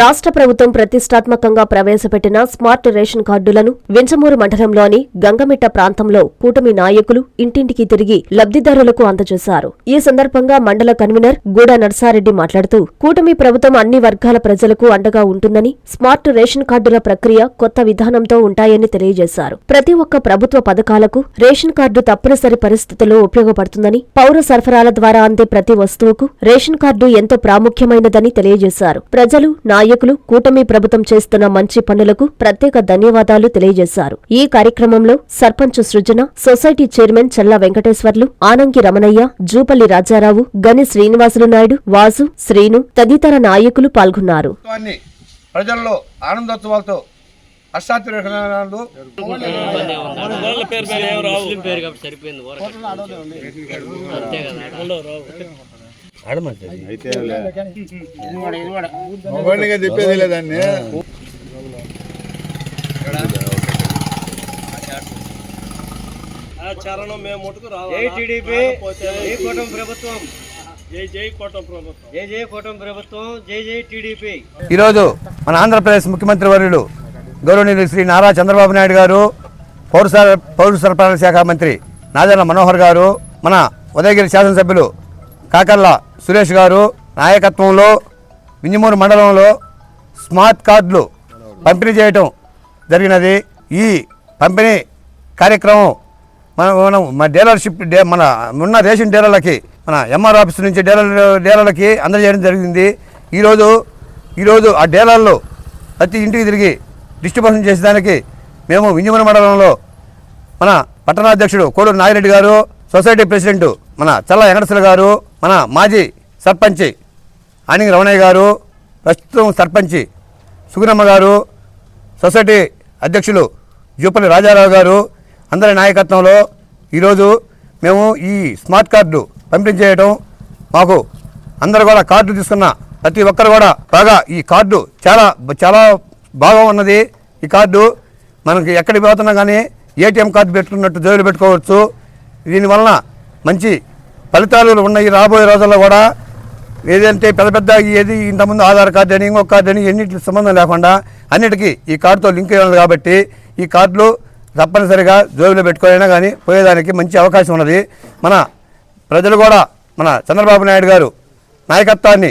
రాష్ట్ర ప్రభుత్వం ప్రతిష్టాత్మకంగా ప్రవేశపెట్టిన స్మార్ట్ రేషన్ కార్డులను వెంచమూరు మండలంలోని గంగమిట్ట ప్రాంతంలో కూటమి నాయకులు ఇంటింటికి తిరిగి లబ్ధిదారులకు అందజేశారు. ఈ సందర్భంగా మండల కన్వీనర్ గూడ నర్సారెడ్డి మాట్లాడుతూ కూటమి ప్రభుత్వం అన్ని వర్గాల ప్రజలకు అండగా ఉంటుందని స్మార్ట్ రేషన్ కార్డుల ప్రక్రియ కొత్త విధానంతో ఉంటాయని తెలియజేశారు. ప్రతి ఒక్క ప్రభుత్వ పథకాలకు రేషన్ కార్డు తప్పనిసరి పరిస్థితుల్లో ఉపయోగపడుతుందని పౌర సరఫరాల ద్వారా అందే ప్రతి వస్తువుకు రేషన్ కార్డు ఎంతో ప్రాముఖ్యమైనదని తెలియజేశారు. ప్రజలు నాయకులు కూటమి ప్రభుత్వం చేస్తున్న మంచి పనులకు ప్రత్యేక ధన్యవాదాలు తెలియజేశారు. ఈ కార్యక్రమంలో సర్పంచ్ సృజన సొసైటీ చైర్మన్ చల్లా వెంకటేశ్వర్లు ఆనంకి రమణయ్య జూపల్లి రాజారావు గని శ్రీనివాసులు నాయుడు వాసు శ్రీను తదితర నాయకులు పాల్గొన్నారు. ప్రజల్లో ఆనందోత్సవాలతో సరిపోయింది అంతే కదా. మొబైల్గా చెప్పేది లేదాన్ని ఆ. చరణం మేము ముట్టుకు రావాలి? జై టీడీపీ. జై కూటమి ప్రభుత్వం. జై జై కోటం ప్రభుత్వం. జై జై కూటమి ప్రభుత్వం. జై జై టీడీపీ. ఈరోజు మన ఆంధ్రప్రదేశ్ ముఖ్యమంత్రి వర్యులు గౌరవనీయులు శ్రీ నారా చంద్రబాబు నాయుడు గారు పౌర పౌర సరఫరాల శాఖ మంత్రి నాదెళ్ళ మనోహర్ గారు మన ఉదయగిరి శాసనసభ్యులు కాకర్ల సురేష్ గారు నాయకత్వంలో మింజమూరు మండలంలో స్మార్ట్ కార్డులు పంపిణీ చేయటం జరిగినది. ఈ పంపిణీ కార్యక్రమం మన మనం మన డీలర్షిప్ డే మన ఉన్న రేషన్ డీలర్లకి మన ఎంఆర్ ఆఫీస్ నుంచి డీలర్ డీలర్లకి అందజేయడం జరిగింది. ఈరోజు ఈరోజు ఆ డీలర్లు ప్రతి ఇంటికి తిరిగి డిస్ట్రిబ్యూషన్ చేసేదానికి మేము వింజమన మండలంలో మన పట్టణాధ్యక్షుడు కోడూరు నాగిరెడ్డి గారు సొసైటీ ప్రెసిడెంట్ మన చల్ల వెంకటేశ్వర గారు మన మాజీ సర్పంచి ఆనింగ్ రమణయ్య గారు ప్రస్తుతం సర్పంచి సుగుణమ్మ గారు సొసైటీ అధ్యక్షులు జూపల్లి రాజారావు గారు అందరి నాయకత్వంలో ఈరోజు మేము ఈ స్మార్ట్ కార్డు పంపిణీ చేయడం మాకు అందరు కూడా కార్డు తీసుకున్న ప్రతి ఒక్కరు కూడా బాగా ఈ కార్డు చాలా చాలా బాగా ఉన్నది. ఈ కార్డు మనకి ఎక్కడికి పోతున్నా కానీ ఏటీఎం కార్డు పెట్టుకున్నట్టు జోబులు పెట్టుకోవచ్చు. దీనివలన మంచి ఫలితాలు ఉన్నాయి రాబోయే రోజుల్లో కూడా. ఏదంటే పెద్ద పెద్ద ఏది ఇంతకుముందు ఆధార్ కార్డు అని ఇంకొక కార్డు అని ఎన్నింటికి సంబంధం లేకుండా అన్నిటికీ ఈ కార్డుతో లింక్ అయి కాబట్టి ఈ కార్డులు తప్పనిసరిగా జోబులో పెట్టుకోవాలైనా కానీ పోయేదానికి మంచి అవకాశం ఉన్నది. మన ప్రజలు కూడా మన చంద్రబాబు నాయుడు గారు నాయకత్వాన్ని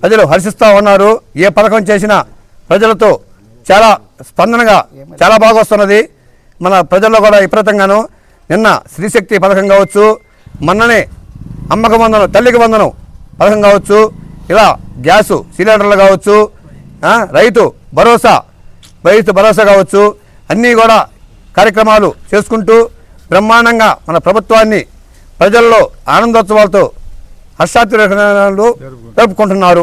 ప్రజలు హర్షిస్తూ ఉన్నారు. ఏ పథకం చేసినా ప్రజలతో చాలా స్పందనగా చాలా బాగా వస్తున్నది మన ప్రజల్లో కూడా విపరీతంగాను. నిన్న స్త్రీశక్తి పథకం కావచ్చు మొన్ననే అమ్మక వందనం తల్లికి వందనం. పథకం కావచ్చు ఇలా గ్యాసు సిలిండర్లు కావచ్చు రైతు భరోసా రైతు భరోసా కావచ్చు అన్నీ కూడా కార్యక్రమాలు చేసుకుంటూ బ్రహ్మాండంగా మన ప్రభుత్వాన్ని ప్రజల్లో ఆనందోత్సవాలతో హర్షాతిరేకనాలు జరుపుకుంటున్నారు.